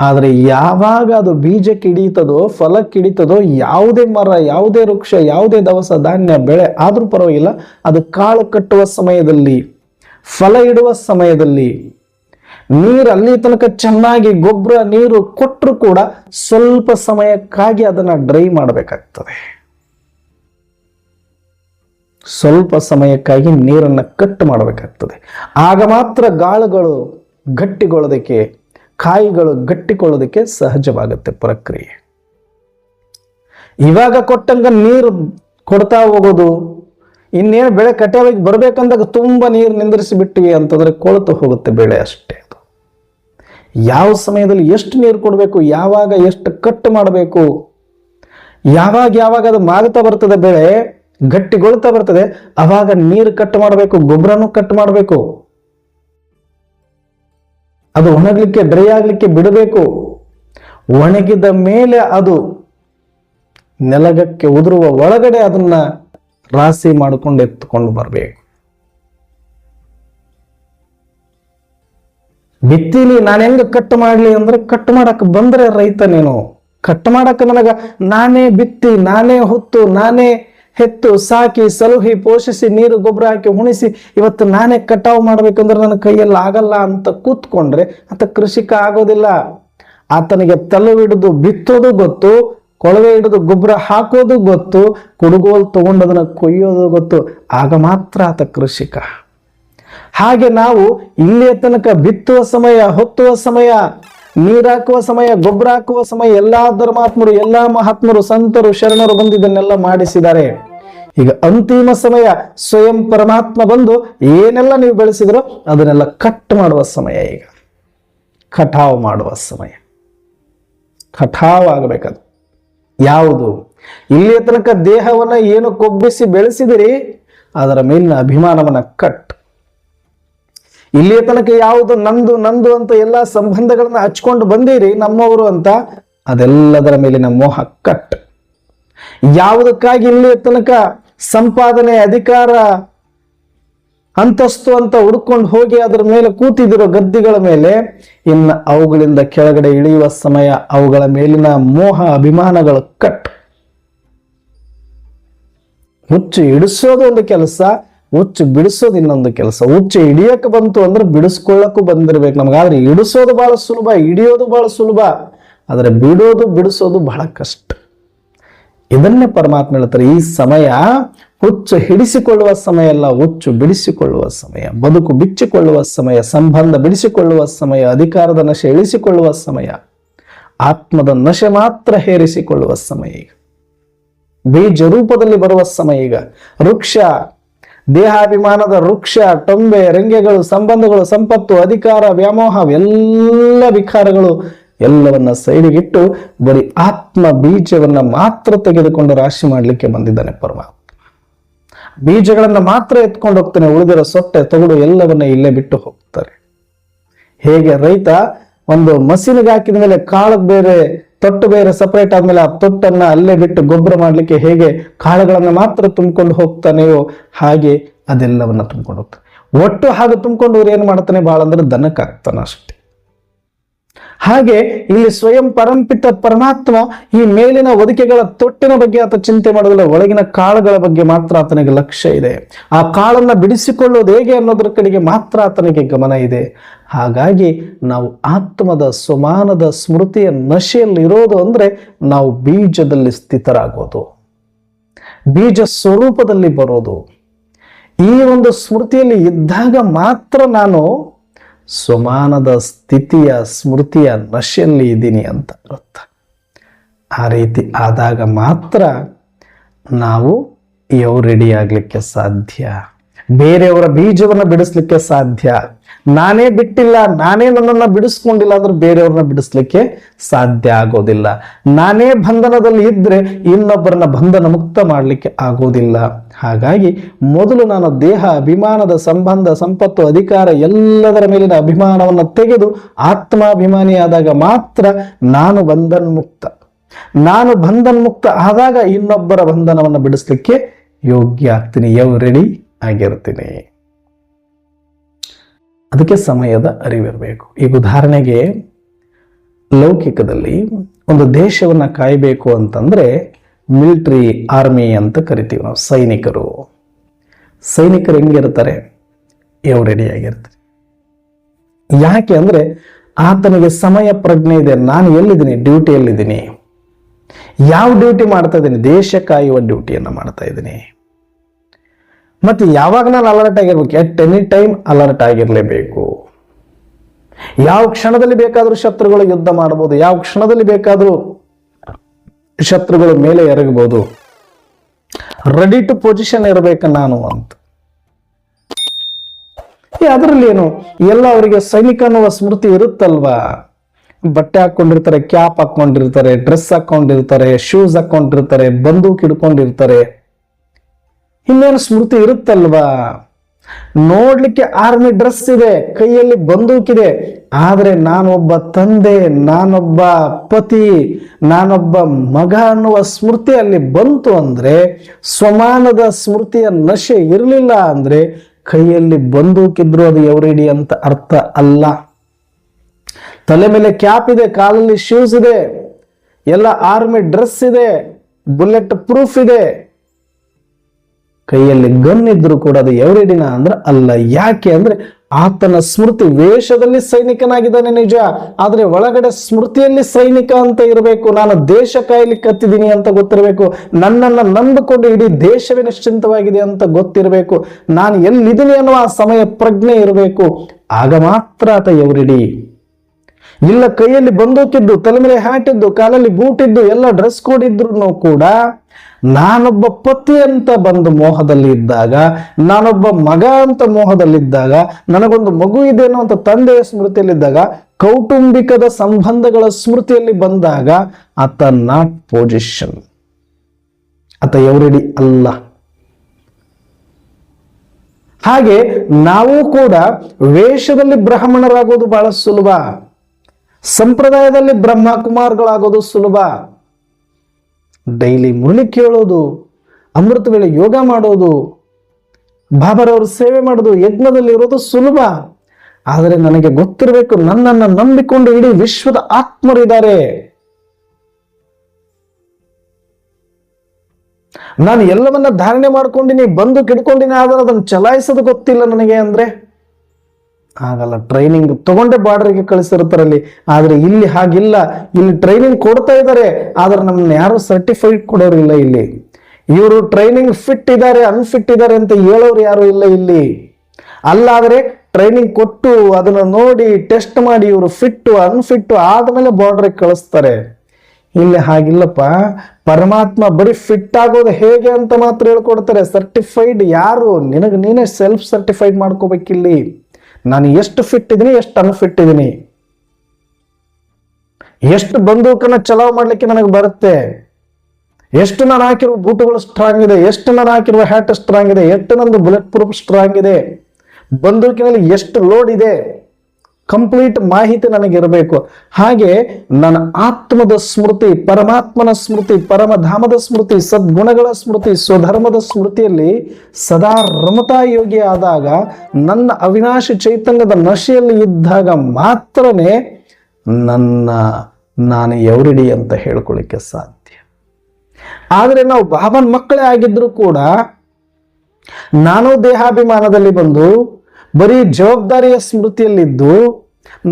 ಆದರೆ ಯಾವಾಗ ಅದು ಬೀಜಕ್ಕೆ ಹಿಡಿಯುತ್ತದೋ, ಫಲಕ್ಕೆ ಹಿಡಿತದೋ ಯಾವುದೇ ಮರ, ಯಾವುದೇ ವೃಕ್ಷ, ಯಾವುದೇ ದವಸ, ಧಾನ್ಯ, ಬೆಳೆ ಆದರೂ ಪರವಾಗಿಲ್ಲ, ಅದು ಕಾಳು ಕಟ್ಟುವ ಸಮಯದಲ್ಲಿ, ಫಲ ಇಡುವ ಸಮಯದಲ್ಲಿ, ನೀರು ಅಲ್ಲಿ ತನಕ ಚೆನ್ನಾಗಿ ಗೊಬ್ಬರ, ನೀರು ಕೊಟ್ಟರು ಕೂಡ ಸ್ವಲ್ಪ ಸಮಯಕ್ಕಾಗಿ ಅದನ್ನ ಡ್ರೈ ಮಾಡಬೇಕಾಗ್ತದೆ. ಸ್ವಲ್ಪ ಸಮಯಕ್ಕಾಗಿ ನೀರನ್ನು ಕಟ್ ಮಾಡಬೇಕಾಗ್ತದೆ. ಆಗ ಮಾತ್ರ ಗಾಳುಗಳು ಗಟ್ಟಿಗೊಳ್ಳೋದಕ್ಕೆ, ಕಾಯಿಗಳು ಗಟ್ಟಿಕೊಳ್ಳೋದಕ್ಕೆ ಸಹಜವಾಗುತ್ತೆ ಪ್ರಕ್ರಿಯೆ. ಇವಾಗ ಕೊಟ್ಟಂಗ ನೀರು ಕೊಡ್ತಾ ಹೋಗೋದು, ಇನ್ನೇನು ಬೆಳೆ ಕಟಾವಿಗೆ ಬರಬೇಕಂದಾಗ ತುಂಬ ನೀರು ನಿಂದ್ರಿಸಿ ಬಿಟ್ಟಿವಿ ಅಂತಂದರೆ ಕೊಳತು ಹೋಗುತ್ತೆ ಬೆಳೆ ಅಷ್ಟೇ ಅದು. ಯಾವ ಸಮಯದಲ್ಲಿ ಎಷ್ಟು ನೀರು ಕೊಡಬೇಕು, ಯಾವಾಗ ಎಷ್ಟು ಕಟ್ ಮಾಡಬೇಕು, ಯಾವಾಗ ಯಾವಾಗ ಅದು ಮಾಗುತ್ತಾ ಬರ್ತದೆ ಬೆಳೆ ಗಟ್ಟಿಗೊಳ್ತಾ ಬರ್ತದೆ. ಅವಾಗ ನೀರು ಕಟ್ ಮಾಡಬೇಕು, ಗೊಬ್ಬರನು ಕಟ್ ಮಾಡಬೇಕು. ಅದು ಒಣಗಲಿಕ್ಕೆ ಡ್ರೈ ಆಗ್ಲಿಕ್ಕೆ ಬಿಡಬೇಕು. ಒಣಗಿದ ಮೇಲೆ ಅದು ನೆಲಗಕ್ಕೆ ಉದುರುವ ಒಳಗಡೆ ಅದನ್ನ ರಾಶಿ ಮಾಡಿಕೊಂಡು ಎತ್ತುಕೊಂಡು ಬರಬೇಕು. ಬಿತ್ತಿಲಿ ನಾನು ಹೆಂಗ ಕಟ್ ಮಾಡ್ಲಿ ಅಂದ್ರೆ ಕಟ್ ಮಾಡಕ್ ಬಂದ್ರೆ ರೈತ ನೀನು. ಕಟ್ ಮಾಡಕ್ಕೆ ನನಗ ನಾನೇ ಬಿತ್ತಿ, ನಾನೇ ಹೊತ್ತು, ನಾನೇ ಹೆತ್ತು, ಸಾಕಿ, ಸಲುಹಿ, ಪೋಷಿಸಿ, ನೀರು, ಗೊಬ್ಬರ ಹಾಕಿ, ಉಣಿಸಿ, ಇವತ್ತು ನಾನೇ ಕಟಾವು ಮಾಡಬೇಕಂದ್ರೆ ನನ್ನ ಕೈಯಲ್ಲಿ ಆಗಲ್ಲ ಅಂತ ಕೂತ್ಕೊಂಡ್ರೆ ಆತ ಕೃಷಿಕ ಆಗೋದಿಲ್ಲ. ಆತನಿಗೆ ತಲೆ ಹಿಡಿದು ಬಿತ್ತೋದು ಗೊತ್ತು, ಕೊಳವೆ ಹಿಡಿದು ಗೊಬ್ಬರ ಹಾಕೋದು ಗೊತ್ತು, ಕುಡುಗೋಲು ಅದನ್ನು ಕೊಯ್ಯೋದು ಗೊತ್ತು. ಆಗ ಮಾತ್ರ ಆತ ಕೃಷಿಕ. ಹಾಗೆ ನಾವು ಇಲ್ಲಿಯ ತನಕ ಬಿತ್ತುವ ಸಮಯ, ಹೊತ್ತುವ ಸಮಯ ನೀರಾಕುವ ಸಮಯ ಗೊಬ್ಬರ ಹಾಕುವ ಸಮಯ, ಎಲ್ಲಾ ಧರ್ಮಾತ್ಮರು, ಎಲ್ಲಾ ಮಹಾತ್ಮರು, ಸಂತರು, ಶರಣರು ಬಂದಿದ್ದನ್ನೆಲ್ಲ ಮಾಡಿಸಿದ್ದಾರೆ. ಈಗ ಅಂತಿಮ ಸಮಯ, ಸ್ವಯಂ ಪರಮಾತ್ಮ ಬಂದು ಏನೆಲ್ಲ ನೀವು ಬೆಳೆಸಿದ್ರು ಅದನ್ನೆಲ್ಲ ಕಟ್ ಮಾಡುವ ಸಮಯ ಈಗ. ಕಟಾವ್ ಮಾಡುವ ಸಮಯ. ಕಟಾವ್ ಆಗಬೇಕದು. ಯಾವುದು? ಇಲ್ಲಿಯ ತನಕ ದೇಹವನ್ನ ಏನು ಕೊಬ್ಬಿಸಿ ಬೆಳೆಸಿದಿರಿ, ಅದರ ಮೇಲಿನ ಅಭಿಮಾನವನ್ನ ಕಟ್ ಇಲ್ಲಿಯ ತನಕ ಯಾವುದು ನಂದು ನಂದು ಅಂತ ಎಲ್ಲ ಸಂಬಂಧಗಳನ್ನ ಹಚ್ಕೊಂಡು ಬಂದಿರಿ, ನಮ್ಮವರು ಅಂತ, ಅದೆಲ್ಲದರ ಮೇಲಿನ ಮೋಹ ಕಟ್. ಯಾವುದಕ್ಕಾಗಿ ಇಲ್ಲಿಯ ತನಕ ಸಂಪಾದನೆ, ಅಧಿಕಾರ, ಅಂತಸ್ತು ಅಂತ ಹುಡ್ಕೊಂಡು ಹೋಗಿ ಅದರ ಮೇಲೆ ಕೂತಿದಿರೋ ಗದ್ದಿಗಳ ಮೇಲೆ, ಇನ್ನು ಅವುಗಳಿಂದ ಕೆಳಗಡೆ ಇಳಿಯುವ ಸಮಯ ಅವುಗಳ ಮೇಲಿನ ಮೋಹ, ಅಭಿಮಾನಗಳು ಕಟ್. ಹುಚ್ಚು ಇಡಿಸೋದು ಒಂದು ಕೆಲಸ ಹುಚ್ಚು ಬಿಡಿಸೋದು ಇನ್ನೊಂದು ಕೆಲಸ. ಹುಚ್ಚು ಹಿಡಿಯಕ್ಕೆ ಬಂತು ಅಂದ್ರೆ ಬಿಡಿಸ್ಕೊಳ್ಳಕ್ಕೂ ಬಂದಿರ್ಬೇಕು. ನಮಗಾದ್ರೆ ಇಡಿಸೋದು ಬಹಳ ಸುಲಭ, ಹಿಡಿಯೋದು ಬಹಳ ಸುಲಭ, ಆದರೆ ಬಿಡೋದು, ಬಿಡಿಸೋದು ಬಹಳ ಕಷ್ಟ. ಇದನ್ನೇ ಪರಮಾತ್ಮ ಹೇಳ್ತಾರೆ, ಈ ಸಮಯ ಹುಚ್ಚು ಹಿಡಿಸಿಕೊಳ್ಳುವ ಸಮಯ ಅಲ್ಲ, ಹುಚ್ಚು ಬಿಡಿಸಿಕೊಳ್ಳುವ ಸಮಯ. ಬದುಕು ಬಿಚ್ಚಿಕೊಳ್ಳುವ ಸಮಯ, ಸಂಬಂಧ ಬಿಡಿಸಿಕೊಳ್ಳುವ ಸಮಯ, ಅಧಿಕಾರದ ನಶೆ ಇಳಿಸಿಕೊಳ್ಳುವ ಸಮಯ, ಆತ್ಮದ ನಶೆ ಮಾತ್ರ ಹೇರಿಸಿಕೊಳ್ಳುವ ಸಮಯ ಈಗ. ಬೀಜ ರೂಪದಲ್ಲಿ ಬರುವ ಸಮಯ ಈಗ. ವೃಕ್ಷ ದೇಹಾಭಿಮಾನದ ವೃಕ್ಷ ಟೊಂಬೆ ರಂಗೆಗಳು, ಸಂಬಂಧಗಳು, ಸಂಪತ್ತು, ಅಧಿಕಾರ, ವ್ಯಾಮೋಹ, ಎಲ್ಲ ವಿಕಾರಗಳು ಎಲ್ಲವನ್ನ ಸೈಡಿಗಿಟ್ಟು ಬರೀ ಆತ್ಮ ಬೀಜವನ್ನ ಮಾತ್ರ ತೆಗೆದುಕೊಂಡು ರಾಶಿ ಮಾಡಲಿಕ್ಕೆ ಬಂದಿದ್ದಾನೆ ಪರಮಾತ್ಮ. ಬೀಜಗಳನ್ನ ಮಾತ್ರ ಎತ್ಕೊಂಡು ಹೋಗ್ತಾನೆ, ಉಳಿದಿರೋ ಸೊಟ್ಟೆ, ತಗೊಂಡು ಎಲ್ಲವನ್ನ ಇಲ್ಲೇ ಬಿಟ್ಟು ಹೋಗ್ತಾರೆ. ಹೇಗೆ ರೈತ ಒಂದು ಮಸೀನಿಗೆ ಹಾಕಿದ ಮೇಲೆ ಕಾಳು ಬೇರೆ ತೊಟ್ಟು ಬೇರೆ ಸಪರೇಟ್ ಆದ್ಮೇಲೆ ಆ ತೊಟ್ಟನ್ನ ಅಲ್ಲೇ ಬಿಟ್ಟು ಗೊಬ್ಬರ ಮಾಡ್ಲಿಕ್ಕೆ ಹೇಗೆ ಕಾಳುಗಳನ್ನ ಮಾತ್ರ ತುಂಬಿಕೊಂಡು ಹೋಗ್ತಾನೆಯೋ ಹಾಗೆ ಅದೆಲ್ಲವನ್ನ ತುಂಬಿಕೊಂಡು ಹೋಗ್ತಾನೆ ಒಟ್ಟು ಹಾಗೆ ತುಂಬಿಕೊಂಡು ಅವ್ರು ಏನ್ ಮಾಡ್ತಾನೆ? ಬಹಳ ಅಂದ್ರೆ ದನಕ್ಕೆ ಹಾಕ್ತಾನೆ ಅಷ್ಟೇ. ಹಾಗೆ ಇಲ್ಲಿ ಸ್ವಯಂ ಪರಂಪಿತ ಪರಮಾತ್ಮ ಈ ಮೇಲಿನ ಒದಿಕೆಗಳ ತೊಟ್ಟಿನ ಬಗ್ಗೆ ಆತ ಚಿಂತೆ ಮಾಡೋದಿಲ್ಲ, ಒಳಗಿನ ಕಾಳುಗಳ ಬಗ್ಗೆ ಮಾತ್ರ ಆತನಿಗೆ ಲಕ್ಷ್ಯ ಇದೆ. ಆ ಕಾಳನ್ನ ಬಿಡಿಸಿಕೊಳ್ಳೋದು ಹೇಗೆ ಅನ್ನೋದ್ರ ಕಡೆಗೆ ಮಾತ್ರ ಆತನಿಗೆ ಗಮನ ಇದೆ. ಹಾಗಾಗಿ ನಾವು ಆತ್ಮದ ಸಮಾನದ ಸ್ಮೃತಿಯ ನಶೆಯಲ್ಲಿ ಇರೋದು ಅಂದ್ರೆ ನಾವು ಬೀಜದಲ್ಲಿ ಸ್ಥಿತರಾಗೋದು. ಬೀಜ ಸ್ವರೂಪದಲ್ಲಿ ಬರೋದು. ಈ ಒಂದು ಸ್ಮೃತಿಯಲ್ಲಿ ಇದ್ದಾಗ ಮಾತ್ರ ನಾನು ಸ್ವಮಾನದ ಸ್ಥಿತಿಯ ಸ್ಮೃತಿಯ ನಶೆಯಲ್ಲಿ ಇದ್ದೀನಿ ಅಂತ ಅರ್ಥ. ಆ ರೀತಿ ಆದಾಗ ಮಾತ್ರ ನಾವು ಯೋ ರೆಡಿ ಆಗಲಿಕ್ಕೆ ಸಾಧ್ಯ. ಬೇರೆಯವರ ಬೀಜವನ್ನು ಬಿಡಿಸ್ಲಿಕ್ಕೆ ಸಾಧ್ಯ. ನಾನೇ ಬಿಟ್ಟಿಲ್ಲ, ನಾನೇ ನನ್ನನ್ನು ಬಿಡಿಸ್ಕೊಂಡಿಲ್ಲ ಅಂದ್ರೆ ಬೇರೆಯವ್ರನ್ನ ಬಿಡಿಸ್ಲಿಕ್ಕೆ ಸಾಧ್ಯ ಆಗೋದಿಲ್ಲ. ನಾನೇ ಬಂಧನದಲ್ಲಿ ಇದ್ದರೆ ಇನ್ನೊಬ್ಬರನ್ನ ಬಂಧನ ಮುಕ್ತ ಮಾಡಲಿಕ್ಕೆ ಆಗೋದಿಲ್ಲ. ಹಾಗಾಗಿ ಮೊದಲು ನಾನು ದೇಹ, ಅಭಿಮಾನದ ಸಂಬಂಧ, ಸಂಪತ್ತು, ಅಧಿಕಾರ ಎಲ್ಲದರ ಮೇಲಿನ ಅಭಿಮಾನವನ್ನು ತೆಗೆದು ಆತ್ಮಾಭಿಮಾನಿಯಾದಾಗ ಮಾತ್ರ ನಾನು ಬಂಧನ್ ಮುಕ್ತ. ನಾನು ಬಂಧನ್ ಮುಕ್ತ ಆದಾಗ ಇನ್ನೊಬ್ಬರ ಬಂಧನವನ್ನು ಬಿಡಿಸ್ಲಿಕ್ಕೆ ಯೋಗ್ಯ ಆಗ್ತೀನಿ. ಯಾವ ರೆಡಿ? ಆಗಿರ್ತೀನಿ. ಅದಕ್ಕೆ ಸಮಯದ ಅರಿವಿರಬೇಕು. ಈಗ ಉದಾಹರಣೆಗೆ ಲೌಕಿಕದಲ್ಲಿ ಒಂದು ದೇಶವನ್ನು ಕಾಯಬೇಕು ಅಂತಂದರೆ ಮಿಲಿಟ್ರಿ ಆರ್ಮಿ ಅಂತ ಕರಿತೀವಿ ನಾವು, ಸೈನಿಕರು. ಸೈನಿಕರು ಹೆಂಗಿರ್ತಾರೆ? ಯಾವ ರೆಡಿಯಾಗಿರ್ತಾರೆ ಯಾಕೆ ಅಂದರೆ ಆತನಿಗೆ ಸಮಯ ಪ್ರಜ್ಞೆ ಇದೆ, ನಾನು ಎಲ್ಲಿದ್ದೀನಿ? ಡ್ಯೂಟಿಯಲ್ಲಿದ್ದೀನಿ. ಯಾವ ಡ್ಯೂಟಿ ಮಾಡ್ತಾ ಇದ್ದೀನಿ? ದೇಶ ಕಾಯುವ ಡ್ಯೂಟಿಯನ್ನು ಮಾಡ್ತಾ ಇದ್ದೀನಿ. ಮತ್ತೆ ಯಾವಾಗ ನಾನು ಅಲರ್ಟ್ ಆಗಿರ್ಬೇಕು? ಎಟ್ ಎನಿ ಟೈಮ್ ಅಲರ್ಟ್ ಆಗಿರಲೇಬೇಕು. ಯಾವ ಕ್ಷಣದಲ್ಲಿ ಬೇಕಾದರೂ ಶತ್ರುಗಳು ಯುದ್ಧ ಮಾಡಬಹುದು ಯಾವ ಕ್ಷಣದಲ್ಲಿ ಬೇಕಾದರೂ ಶತ್ರುಗಳು ಮೇಲೆ ಎರಗಬಹುದು. ರೆಡಿ ಟು ಪೊಸಿಷನ್ ಇರಬೇಕು ನಾನು ಅಂತ. ಅದರಲ್ಲಿ ಏನು? ಎಲ್ಲ ಅವರಿಗೆ ಸೈನಿಕ ಅನ್ನುವ ಸ್ಮೃತಿ ಇರುತ್ತಲ್ವಾ? ಬಟ್ಟೆ ಹಾಕೊಂಡಿರ್ತಾರೆ ಕ್ಯಾಪ್ ಹಾಕೊಂಡಿರ್ತಾರೆ ಡ್ರೆಸ್ ಹಾಕೊಂಡಿರ್ತಾರೆ ಶೂಸ್ ಹಾಕೊಂಡಿರ್ತಾರೆ, ಬಂದೂಕ್ ಹಿಡ್ಕೊಂಡಿರ್ತಾರೆ. ಇನ್ನೇನು ಸ್ಮೃತಿ ಇರುತ್ತಲ್ವಾ? ನೋಡ್ಲಿಕ್ಕೆ ಆರ್ಮಿ ಡ್ರೆಸ್ ಇದೆ, ಕೈಯಲ್ಲಿ ಬಂದೂಕಿದೆ ಆದರೆ ನಾನೊಬ್ಬ ತಂದೆ, ನಾನೊಬ್ಬ ಪತಿ, ನಾನೊಬ್ಬ ಮಗ ಅನ್ನುವ ಸ್ಮೃತಿ ಅಲ್ಲಿ ಬಂತು ಅಂದ್ರೆ ಸ್ವಮಾನದ ಸ್ಮೃತಿಯ ನಶೆ ಇರಲಿಲ್ಲ ಅಂದ್ರೆ ಕೈಯಲ್ಲಿ ಬಂದೂಕಿದ್ರು ಅದು ಎವರಿಡಿ ಅಂತ ಅರ್ಥ ಅಲ್ಲ. ತಲೆ ಮೇಲೆ ಕ್ಯಾಪ್ ಇದೆ, ಕಾಲಲ್ಲಿ ಶೂಸ್ ಇದೆ, ಎಲ್ಲ ಆರ್ಮಿ ಡ್ರೆಸ್ ಇದೆ ಬುಲೆಟ್ ಪ್ರೂಫ್ ಇದೆ. ಕೈಯಲ್ಲಿ ಗನ್ ಇದ್ರು ಕೂಡ ಅದು ಎವರಿಡಿನ ಅಂದ್ರೆ ಅಲ್ಲ, ಯಾಕೆ ಅಂದ್ರೆ ಆತನ ಸ್ಮೃತಿ ವೇಷದಲ್ಲಿ ಸೈನಿಕನಾಗಿದ್ದಾನೆ ನಿಜ. ಆದ್ರೆ ಒಳಗಡೆ ಸ್ಮೃತಿಯಲ್ಲಿ ಸೈನಿಕ ಅಂತ ಇರಬೇಕು, ನಾನು ದೇಶ ಕಾಯಲಿ ಕತ್ತಿದ್ದೀನಿ ಅಂತ ಗೊತ್ತಿರಬೇಕು, ನನ್ನನ್ನ ನಂಬಿಕೊಂಡು ಇಡೀ ದೇಶವೇ ನಿಶ್ಚಿಂತವಾಗಿದೆ ಅಂತ ಗೊತ್ತಿರಬೇಕು, ನಾನು ಎಲ್ಲಿದ್ದೀನಿ ಅನ್ನುವ ಆ ಸಮಯ ಪ್ರಜ್ಞೆ ಇರಬೇಕು. ಆಗ ಮಾತ್ರ ಆತ ಎವ್ರಿಡಿ. ಇಲ್ಲ ಕೈಯಲ್ಲಿ ಬಂದೂಕಿದ್ದು, ತಲೆ ಮೇಲೆ ಹ್ಯಾಟ್ ಇದ್ದು, ಕಾಲಲ್ಲಿ ಬೂಟ್ ಇದ್ದು, ಎಲ್ಲ ಡ್ರೆಸ್ ಕೋಡ್ ಇದ್ರು ಕೂಡ ನಾನೊಬ್ಬ ಪತಿ ಅಂತ ಬಂದು ಮೋಹದಲ್ಲಿ ಇದ್ದಾಗ, ನಾನೊಬ್ಬ ಮಗ ಅಂತ ಮೋಹದಲ್ಲಿದ್ದಾಗ ನನಗೊಂದು ಮಗು ಇದೆ ಅಂತ ತಂದೆಯ ಸ್ಮೃತಿಯಲ್ಲಿದ್ದಾಗ ಕೌಟುಂಬಿಕದ ಸಂಬಂಧಗಳ ಸ್ಮೃತಿಯಲ್ಲಿ ಬಂದಾಗ ಆತ ನಾಟ್ ಪೊಸಿಷನ್ ಆತ ಎವರಿಡಿ ಅಲ್ಲ. ಹಾಗೆ ನಾವು ಕೂಡ ವೇಷದಲ್ಲಿ ಬ್ರಾಹ್ಮಣರಾಗೋದು ಬಹಳ ಸುಲಭ. ಸಂಪ್ರದಾಯದಲ್ಲಿ ಬ್ರಹ್ಮ ಕುಮಾರ್ಗಳಾಗೋದು ಸುಲಭ. ಡೈಲಿ ಮುರಳಿ ಕೇಳೋದು, ಅಮೃತ ವೇಳೆ ಯೋಗ ಮಾಡೋದು, ಬಾಬರವರು ಸೇವೆ ಮಾಡೋದು, ಯಜ್ಞದಲ್ಲಿ ಇರೋದು ಸುಲಭ. ಆದರೆ ನನಗೆ ಗೊತ್ತಿರಬೇಕು, ನನ್ನನ್ನು ನಂಬಿಕೊಂಡು ಇಡೀ ವಿಶ್ವದ ಆತ್ಮರಿದ್ದಾರೆ ನಾನು ಎಲ್ಲವನ್ನ ಧಾರಣೆ ಮಾಡ್ಕೊಂಡಿನಿ, ಬಂದು ಕಿಡ್ಕೊಂಡಿನಿ, ಆದ್ರೆ ಅದನ್ನು ಚಲಾಯಿಸೋದು ಗೊತ್ತಿಲ್ಲ ನನಗೆ ಅಂದ್ರೆ ಆಗಲ್ಲ. ಟ್ರೈನಿಂಗ್ ತಗೊಂಡೆ ಬಾರ್ಡರ್ಗೆ ಕಳಿಸಿರ್ತಾರೆ ಅಲ್ಲಿ ಆದ್ರೆ ಇಲ್ಲಿ ಹಾಗಿಲ್ಲ. ಇಲ್ಲಿ ಟ್ರೈನಿಂಗ್ ಕೊಡ್ತಾ ಇದ್ದಾರೆ, ಆದ್ರೆ ನಮ್ಮನ್ನ ಯಾರು ಸರ್ಟಿಫೈಡ್ ಕೊಡೋರಿಲ್ಲ ಇಲ್ಲಿ ಇವರು ಟ್ರೈನಿಂಗ್ ಫಿಟ್ ಇದ್ದಾರೆ ಅನ್ಫಿಟ್ ಇದ್ದಾರೆ ಅಂತ ಹೇಳೋರು ಯಾರು ಇಲ್ಲ ಇಲ್ಲಿ. ಅಲ್ಲಾದರೆ ಟ್ರೈನಿಂಗ್ ಕೊಟ್ಟು ಅದನ್ನ ನೋಡಿ ಟೆಸ್ಟ್ ಮಾಡಿ, ಇವರು ಫಿಟ್ ಅನ್ಫಿಟ್ಟು ಆದ್ಮೇಲೆ ಬಾರ್ಡರ್ಗೆ ಕಳಿಸ್ತಾರೆ. ಇಲ್ಲಿ ಹಾಗಿಲ್ಲಪ್ಪ. ಪರಮಾತ್ಮ ಬರೀ ಫಿಟ್ ಆಗೋದು ಹೇಗೆ ಅಂತ ಮಾತ್ರ ಹೇಳ್ಕೊಡ್ತಾರೆ. ಸರ್ಟಿಫೈಡ್ ಯಾರು? ನಿನಗೆ ನೀನೇ ಸೆಲ್ಫ್ ಸರ್ಟಿಫೈಡ್ ಮಾಡ್ಕೋಬೇಕಿಲ್ಲಿ. ನಾನು ಎಷ್ಟು ಫಿಟ್ ಇದ್ದೀನಿ ಎಷ್ಟು ಅನ್ಫಿಟ್ ಇದ್ದೀನಿ ಎಷ್ಟು ಬಂದೂಕನ್ನು ಚಲಾವ್ ಮಾಡಲಿಕ್ಕೆ ನನಗೆ ಬರುತ್ತೆ. ಎಷ್ಟು ನಾನು ಹಾಕಿರುವ ಬೂಟುಗಳು ಸ್ಟ್ರಾಂಗ್ ಇದೆ, ಎಷ್ಟು ನಾನು ಹಾಕಿರುವ ಹ್ಯಾಟ್ ಸ್ಟ್ರಾಂಗ್ ಇದೆ, ಎಷ್ಟು ನಂದು ಬುಲೆಟ್ ಪ್ರೂಫ್ ಸ್ಟ್ರಾಂಗ್ ಇದೆ. ಬಂದೂಕಿನಲ್ಲಿ ಎಷ್ಟು ಲೋಡ್ ಇದೆ. ಕಂಪ್ಲೀಟ್ ಮಾಹಿತಿ ನನಗಿರಬೇಕು. ಹಾಗೆ ನನ್ನ ಆತ್ಮದ ಸ್ಮೃತಿ, ಪರಮಾತ್ಮನ ಸ್ಮೃತಿ, ಪರಮಧಾಮದ ಸ್ಮೃತಿ, ಸದ್ಗುಣಗಳ ಸ್ಮೃತಿ, ಸ್ವಧರ್ಮದ ಸ್ಮೃತಿಯಲ್ಲಿ ಸದಾ ರಮತಾ ಯೋಗಿ ಆದಾಗ, ನನ್ನ ಅವಿನಾಶಿ ಚೈತನ್ಯದ ನಶೆಯಲ್ಲಿ ಇದ್ದಾಗ ಮಾತ್ರನೇ ನನ್ನ ನಾನು ಎವರಿಡಿ ಅಂತ ಹೇಳ್ಕೊಳ್ಳಿಕ್ಕೆ ಸಾಧ್ಯ. ಆದರೆ ನಾವು ಬಾಬನ್ ಮಕ್ಕಳೇ ಆಗಿದ್ರು ಕೂಡ, ನಾನು ದೇಹಾಭಿಮಾನದಲ್ಲಿ ಬಂದು ಬರೀ ಜವಾಬ್ದಾರಿಯ ಸ್ಮೃತಿಯಲ್ಲಿದ್ದು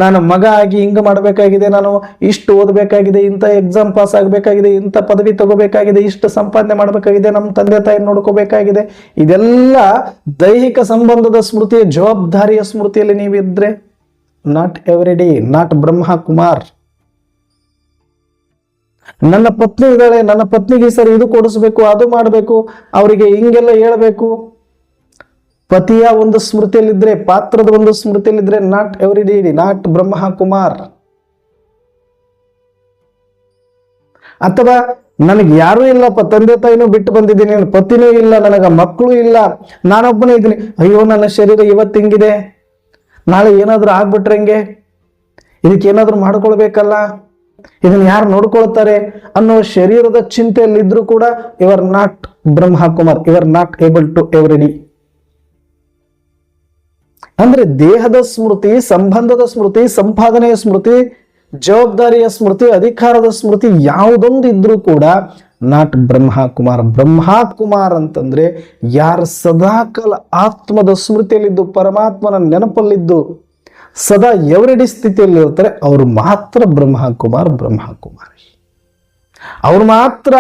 ನಾನು ಮಗ ಆಗಿ ಹಿಂಗೆ ಮಾಡಬೇಕಾಗಿದೆ, ನಾನು ಇಷ್ಟು ಓದಬೇಕಾಗಿದೆ, ಇಂಥ ಎಕ್ಸಾಮ್ ಪಾಸ್ ಆಗಬೇಕಾಗಿದೆ, ಇಂಥ ಪದವಿ ತಗೋಬೇಕಾಗಿದೆ, ಇಷ್ಟು ಸಂಪಾದನೆ ಮಾಡಬೇಕಾಗಿದೆ, ನಮ್ಮ ತಂದೆ ತಾಯಿ ನೋಡ್ಕೋಬೇಕಾಗಿದೆ. ಇದೆಲ್ಲ ದೈಹಿಕ ಸಂಬಂಧದ ಸ್ಮೃತಿಯ ಜವಾಬ್ದಾರಿಯ ಸ್ಮೃತಿಯಲ್ಲಿ ನೀವಿದ್ರೆ not every day not Brahma Kumar ನನ್ನ ಪತ್ನಿ ಇದ್ದಾಳೆ, ನನ್ನ ಪತ್ನಿಗೆ ಸರ್ ಇದು ಕೊಡಿಸ್ಬೇಕು, ಅದು ಮಾಡಬೇಕು, ಅವರಿಗೆ ಹಿಂಗೆಲ್ಲ ಹೇಳ್ಬೇಕು. ಪತಿಯ ಒಂದು ಸ್ಮೃತಿಯಲ್ಲಿದ್ರೆ, ಪಾತ್ರದ ಒಂದು ಸ್ಮೃತಿಯಲ್ಲಿದ್ರೆ not every day not Brahma Kumar ಅಥವಾ ನನಗೆ ಯಾರೂ ಇಲ್ಲಪ್ಪ, ತಂದೆ ತಾಯಿನೂ ಬಿಟ್ಟು ಬಂದಿದ್ದೀನಿ, ನನ್ನ ಪತಿನೂ ಇಲ್ಲ, ನನಗೆ ಮಕ್ಕಳು ಇಲ್ಲ, ನಾನೊಬ್ಬನೇ ಇದ್ದೀನಿ. ಅಯ್ಯೋ, ನನ್ನ ಶರೀರ ಇವತ್ತು ಹಿಂಗಿದೆ. ನಾಳೆ ಏನಾದರೂ ಆಗ್ಬಿಟ್ರೆ ಹಂಗೆ? ಇದಕ್ಕೆ ಏನಾದರೂ ಮಾಡ್ಕೊಳ್ಬೇಕಲ್ಲ? ಇದನ್ನು ಯಾರು ನೋಡ್ಕೊಳ್ತಾರೆ ಅನ್ನೋ ಶರೀರದ ಚಿಂತೆಯಲ್ಲಿದ್ದರೂ ಕೂಡ ಇವರ್ ನಾಟ್ ಬ್ರಹ್ಮ ಕುಮಾರ್ ಇವರ್ ನಾಟ್ ಏಬಲ್ ಟು ಎವರಿಡಿ ಅಂದ್ರೆ ದೇಹದ ಸ್ಮೃತಿ, ಸಂಬಂಧದ ಸ್ಮೃತಿ, ಸಂಪಾದನೆಯ ಸ್ಮೃತಿ, ಜವಾಬ್ದಾರಿಯ ಸ್ಮೃತಿ, ಅಧಿಕಾರದ ಸ್ಮೃತಿ ಯಾವುದೊಂದು ಇದ್ರೂ ಕೂಡ ನಾಟ್ ಬ್ರಹ್ಮಕುಮಾರ್. ಬ್ರಹ್ಮಕುಮಾರ್ ಅಂತಂದ್ರೆ ಯಾರು ಸದಾಕಾಲ ಆತ್ಮದ ಸ್ಮೃತಿಯಲ್ಲಿದ್ದು, ಪರಮಾತ್ಮನ ನೆನಪಲ್ಲಿದ್ದು, ಸದಾ ಎವರೆಡಿ ಸ್ಥಿತಿಯಲ್ಲಿ ಇರ್ತಾರೆ, ಅವರು ಮಾತ್ರ ಬ್ರಹ್ಮಕುಮಾರ್, ಬ್ರಹ್ಮಕುಮಾರಿ. ಅವ್ರು ಮಾತ್ರ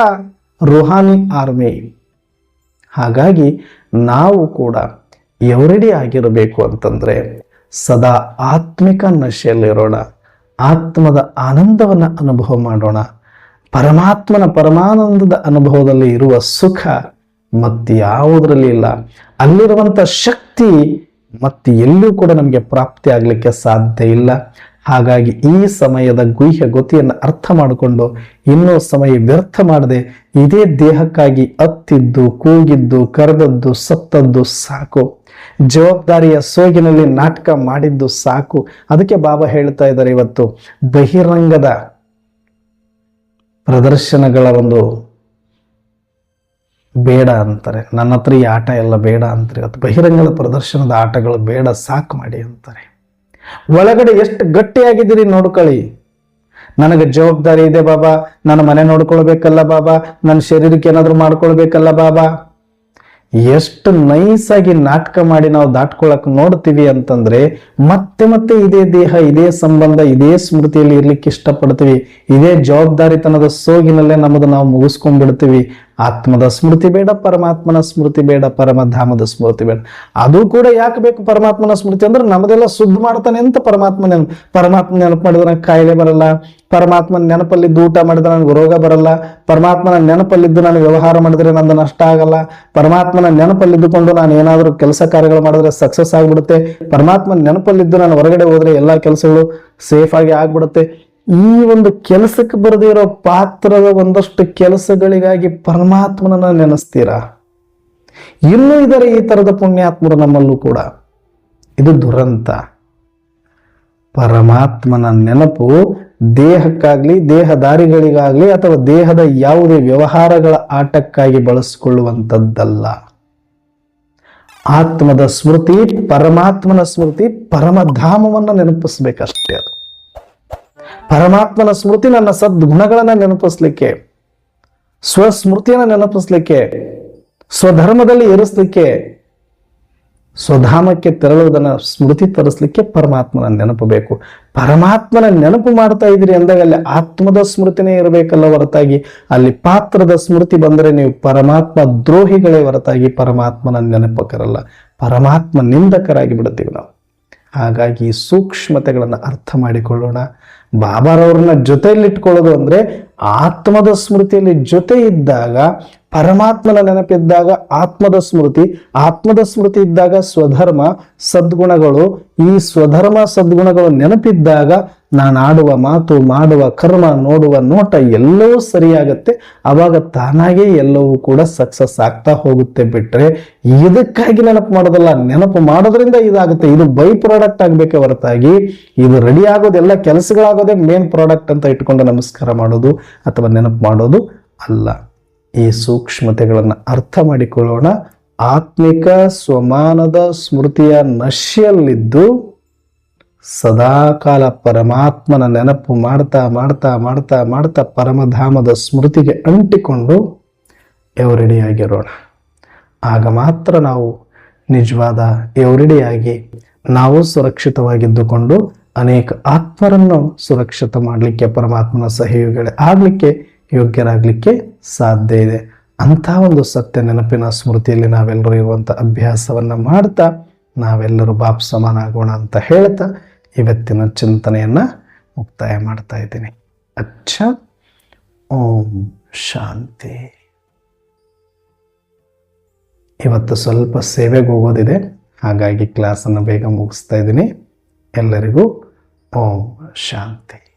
ರುಹಾನಿ ಆರ್ಮಿ. ಹಾಗಾಗಿ ನಾವು ಕೂಡ ಎವರೆಡಿ ಆಗಿರಬೇಕು ಅಂತಂದ್ರೆ ಸದಾ ಆತ್ಮಿಕ ನಶೆಯಲ್ಲಿರೋಣ, ಆತ್ಮದ ಆನಂದವನ್ನು ಅನುಭವ ಮಾಡೋಣ, ಪರಮಾತ್ಮನ ಪರಮಾನಂದದ ಅನುಭವದಲ್ಲಿ ಇರುವ ಸುಖ ಮತ್ಯಾವುದರಲ್ಲಿ ಇಲ್ಲ ಅಲ್ಲಿರುವಂಥ ಶಕ್ತಿ ಮತ್ತೆ ಎಲ್ಲೂ ಕೂಡ ನಮಗೆ ಪ್ರಾಪ್ತಿ ಆಗಲಿಕ್ಕೆ ಸಾಧ್ಯ ಇಲ್ಲ. ಹಾಗಾಗಿ ಈ ಸಮಯದ ಗುಹ್ಯ ಗತಿಯನ್ನು ಅರ್ಥ ಮಾಡಿಕೊಂಡು ಇನ್ನೂ ಸಮಯ ವ್ಯರ್ಥ ಮಾಡದೆ ಇದೇ ದೇಹಕ್ಕಾಗಿ ಅತ್ತಿದ್ದು, ಕೂಗಿದ್ದು, ಕರೆದದ್ದು, ಸತ್ತದ್ದು ಸಾಕು. ಜವಾಬ್ದಾರಿಯ ಸೋಗಿನಲ್ಲಿ ನಾಟಕ ಮಾಡಿದ್ದು ಸಾಕು. ಅದಕ್ಕೆ ಬಾಬಾ ಹೇಳ್ತಾ ಇದ್ದಾರೆ ಇವತ್ತು, ಬಹಿರಂಗದ ಪ್ರದರ್ಶನಗಳ ಒಂದು ಬೇಡ ಅಂತಾರೆ. ನನ್ನ ಹತ್ರ ಈ ಆಟ ಎಲ್ಲ ಬೇಡ ಅಂತಾರೆ. ಇವತ್ತು ಬಹಿರಂಗದ ಪ್ರದರ್ಶನದ ಆಟಗಳು ಬೇಡ, ಸಾಕು ಮಾಡಿ ಅಂತಾರೆ. ಒಳಗಡೆ ಎಷ್ಟು ಗಟ್ಟಿಯಾಗಿದ್ದೀರಿ ನೋಡ್ಕೊಳ್ಳಿ. ನನಗೆ ಜವಾಬ್ದಾರಿ ಇದೆ ಬಾಬಾ. ನನ್ನ ಮನೆ ನೋಡ್ಕೊಳ್ಬೇಕಲ್ಲ ಬಾಬಾ. ನನ್ನ ಶರೀರಕ್ಕೆ ಏನಾದರೂ ಮಾಡ್ಕೊಳ್ಬೇಕಲ್ಲ ಬಾಬಾ. ಎಷ್ಟು ನೈಸ್ ಆಗಿ ನಾಟಕ ಮಾಡಿ ನಾವು ದಾಟ್ಕೊಳಕ್ ನೋಡ್ತೀವಿ ಅಂತಂದ್ರೆ ಮತ್ತೆ ಮತ್ತೆ ಇದೇ ದೇಹ, ಇದೇ ಸಂಬಂಧ, ಇದೇ ಸ್ಮೃತಿಯಲ್ಲಿ ಇರ್ಲಿಕ್ಕೆ ಇಷ್ಟಪಡ್ತೀವಿ. ಇದೇ ಜವಾಬ್ದಾರಿತನದ ಸೋಗಿನಲ್ಲೇ ನಮ್ಮದು ನಾವು ಮುಗಿಸ್ಕೊಂಡ್ಬಿಡ್ತೀವಿ. ಆತ್ಮದ ಸ್ಮೃತಿ ಬೇಡ, ಪರಮಾತ್ಮನ ಸ್ಮೃತಿ ಬೇಡ, ಪರಮಧಾಮದ ಸ್ಮೃತಿ ಬೇಡ. ಅದು ಕೂಡ ಯಾಕೆ ಬೇಕು ಪರಮಾತ್ಮನ ಸ್ಮೃತಿ ಅಂದ್ರೆ ನಮ್ಮದೆಲ್ಲ ಶುದ್ಧ ಮಾಡ್ತಾನೆ ಅಂತ ಪರಮಾತ್ಮ ನೆನಪು ಪರಮಾತ್ಮ ನೆನಪು ಮಾಡಿದ್ರೆ ನನಗೆ ಕಾಯಿಲೆ ಬರಲ್ಲ ಪರಮಾತ್ಮನ ನೆನಪಲ್ಲಿದ್ದು ಊಟ ಮಾಡಿದ್ರೆ ನನಗೆ ರೋಗ ಬರಲ್ಲ, ಪರಮಾತ್ಮನ ನೆನಪಲ್ಲಿದ್ದು ನಾನು ವ್ಯವಹಾರ ಮಾಡಿದ್ರೆ ನಂದು ನಷ್ಟ ಆಗಲ್ಲ, ಪರಮಾತ್ಮನ ನೆನಪಲ್ಲಿದ್ದುಕೊಂಡು ನಾನು ಏನಾದರೂ ಕೆಲಸ ಕಾರ್ಯಗಳು ಮಾಡಿದ್ರೆ ಸಕ್ಸಸ್ ಆಗಿಬಿಡುತ್ತೆ, ಪರಮಾತ್ಮನ ನೆನಪಲ್ಲಿದ್ದು ನಾನು ಹೊರಗಡೆ ಹೋದ್ರೆ ಎಲ್ಲ ಕೆಲಸಗಳು ಸೇಫ್ ಆಗಿ ಆಗ್ಬಿಡುತ್ತೆ. ಈ ಒಂದು ಕೆಲಸಕ್ಕೆ ಬರದೇ ಪಾತ್ರದ ಒಂದಷ್ಟು ಕೆಲಸಗಳಿಗಾಗಿ ಪರಮಾತ್ಮನನ್ನ ನೆನೆಸ್ತೀರಾ? ಇನ್ನೂ ಇದರ ಈ ತರದ ಪುಣ್ಯಾತ್ಮರು ನಮ್ಮಲ್ಲೂ ಕೂಡ. ಇದು ದುರಂತ. ಪರಮಾತ್ಮನ ನೆನಪು ದೇಹಕ್ಕಾಗ್ಲಿ, ದೇಹದಾರಿಗಳಿಗಾಗ್ಲಿ ಅಥವಾ ದೇಹದ ಯಾವುದೇ ವ್ಯವಹಾರಗಳ ಆಟಕ್ಕಾಗಿ ಬಳಸಿಕೊಳ್ಳುವಂಥದ್ದಲ್ಲ. ಆತ್ಮದ ಸ್ಮೃತಿ, ಪರಮಾತ್ಮನ ಸ್ಮೃತಿ, ಪರಮಧಾಮವನ್ನು ನೆನಪಿಸ್ಬೇಕಷ್ಟೇ ಅದು. ಪರಮಾತ್ಮನ ಸ್ಮೃತಿ ನನ್ನ ಸದ್ಗುಣಗಳನ್ನ ನೆನಪಿಸ್ಲಿಕ್ಕೆ, ಸ್ವಸ್ಮೃತಿಯನ್ನ ನೆನಪಿಸ್ಲಿಕ್ಕೆ, ಸ್ವಧರ್ಮದಲ್ಲಿ ಇರಿಸ್ಲಿಕ್ಕೆ ಸ್ವಧಾಮಕ್ಕೆ ತೆರಳುವುದನ್ನ ಸ್ಮೃತಿ ತರಿಸ್ಲಿಕ್ಕೆ ಪರಮಾತ್ಮನ ನೆನಪು ಬೇಕು. ಪರಮಾತ್ಮನ ನೆನಪು ಮಾಡ್ತಾ ಇದ್ರಿ ಅಂದಾಗ ಅಲ್ಲಿ ಆತ್ಮದ ಸ್ಮೃತಿನೇ ಇರಬೇಕಲ್ಲ ಹೊರತಾಗಿ. ಅಲ್ಲಿ ಪಾತ್ರದ ಸ್ಮೃತಿ ಬಂದರೆ ನೀವು ಪರಮಾತ್ಮ ದ್ರೋಹಿಗಳೇ ಹೊರತಾಗಿ ಪರಮಾತ್ಮನ ನೆನಪಕರಲ್ಲ. ಪರಮಾತ್ಮ ನಿಂದಕರಾಗಿ ಬಿಡುತ್ತೀವಿ ನಾವು. ಹಾಗಾಗಿ ಸೂಕ್ಷ್ಮತೆಗಳನ್ನು ಅರ್ಥ ಮಾಡಿಕೊಳ್ಳೋಣ. ಬಾಬಾರವ್ರನ್ನ ಜೊತೆಯಲ್ಲಿಟ್ಕೊಳ್ಳೋದು ಅಂದ್ರೆ ಆತ್ಮದ ಸ್ಮೃತಿಯಲ್ಲಿ ಜೊತೆ ಇದ್ದಾಗ, ಪರಮಾತ್ಮನ ನೆನಪಿದ್ದಾಗ ಆತ್ಮದ ಸ್ಮೃತಿ ಆತ್ಮದ ಸ್ಮೃತಿ ಇದ್ದಾಗ ಸ್ವಧರ್ಮ, ಸದ್ಗುಣಗಳು, ಈ ಸ್ವಧರ್ಮ, ಸದ್ಗುಣಗಳು ನೆನಪಿದ್ದಾಗ ನಾನು ಆಡುವ ಮಾತು, ಮಾಡುವ ಕರ್ಮ, ನೋಡುವ ನೋಟ ಎಲ್ಲವೂ ಸರಿಯಾಗತ್ತೆ. ಅವಾಗ ತಾನಾಗೇ ಎಲ್ಲವೂ ಕೂಡ ಸಕ್ಸಸ್ ಆಗ್ತಾ ಹೋಗುತ್ತೆ ಬಿಟ್ರೆ ಇದಕ್ಕಾಗಿ ನೆನಪು ಮಾಡೋದಲ್ಲ? ನೆನಪು ಮಾಡೋದ್ರಿಂದ ಇದಾಗುತ್ತೆ. ಇದು ಬೈ ಪ್ರಾಡಕ್ಟ್ ಆಗಬೇಕೆ ಹೊರತಾಗಿ. ಇದು ರೆಡಿ ಆಗೋದೆಲ್ಲ ಕೆಲಸಗಳಾಗೋದೇ ಮೇನ್ ಪ್ರಾಡಕ್ಟ್ ಅಂತ ಇಟ್ಕೊಂಡು ನಮಸ್ಕಾರ ಮಾಡೋದು. ಅಥವಾ ನೆನಪು ಮಾಡೋದು ಅಲ್ಲ. ಈ ಸೂಕ್ಷ್ಮತೆಗಳನ್ನು ಅರ್ಥ ಮಾಡಿಕೊಳ್ಳೋಣ. ಆತ್ಮಿಕ ಸ್ವಮಾನದ ಸ್ಮೃತಿಯ ನಶೆಯಲ್ಲಿದ್ದು ಸದಾಕಾಲ ಪರಮಾತ್ಮನ ನೆನಪು ಮಾಡ್ತಾ ಮಾಡ್ತಾ ಮಾಡ್ತಾ ಮಾಡ್ತಾ ಪರಮಧಾಮದ ಸ್ಮೃತಿಗೆ ಅಂಟಿಕೊಂಡು ಎವರೆಡಿಯಾಗಿರೋಣ ಆಗ ಮಾತ್ರ ನಾವು ನಿಜವಾದ ಎವರೆಡಿಯಾಗಿ ನಾವು ಸುರಕ್ಷಿತವಾಗಿದ್ದುಕೊಂಡು ಅನೇಕ ಆತ್ಮರನ್ನು ಸುರಕ್ಷಿತ ಮಾಡಲಿಕ್ಕೆ, ಪರಮಾತ್ಮನ ಸಹಯೋಗಿಗಳೇ ಆಗಲಿಕ್ಕೆ, ಯೋಗ್ಯರಾಗಲಿಕ್ಕೆ ಸಾಧ್ಯ ಇದೆ. ಅಂಥ ಒಂದು ಸತ್ಯ ನೆನಪಿನ ಸ್ಮೃತಿಯಲ್ಲಿ ನಾವೆಲ್ಲರೂ ಇರುವಂಥ ಅಭ್ಯಾಸವನ್ನು ಮಾಡ್ತಾ, ನಾವೆಲ್ಲರೂ ಬಾಪ್ ಸಮಾನ ಆಗೋಣ ಅಂತ ಹೇಳ್ತಾ ಇವತ್ತಿನ ಚಿಂತನೆಯನ್ನು ಮುಕ್ತಾಯ ಮಾಡ್ತಾ ಇದ್ದೀನಿ. ಅಚ್ಚ. ಓಂ ಶಾಂತಿ. ಇವತ್ತು ಸ್ವಲ್ಪ ಸೇವೆಗೆ ಹೋಗೋದಿದೆ. ಹಾಗಾಗಿ ಕ್ಲಾಸನ್ನು ಬೇಗ ಮುಗಿಸ್ತಾ ಇದ್ದೀನಿ. ಎಲ್ಲರಿಗೂ ಓಂ ಶಾಂತಿ.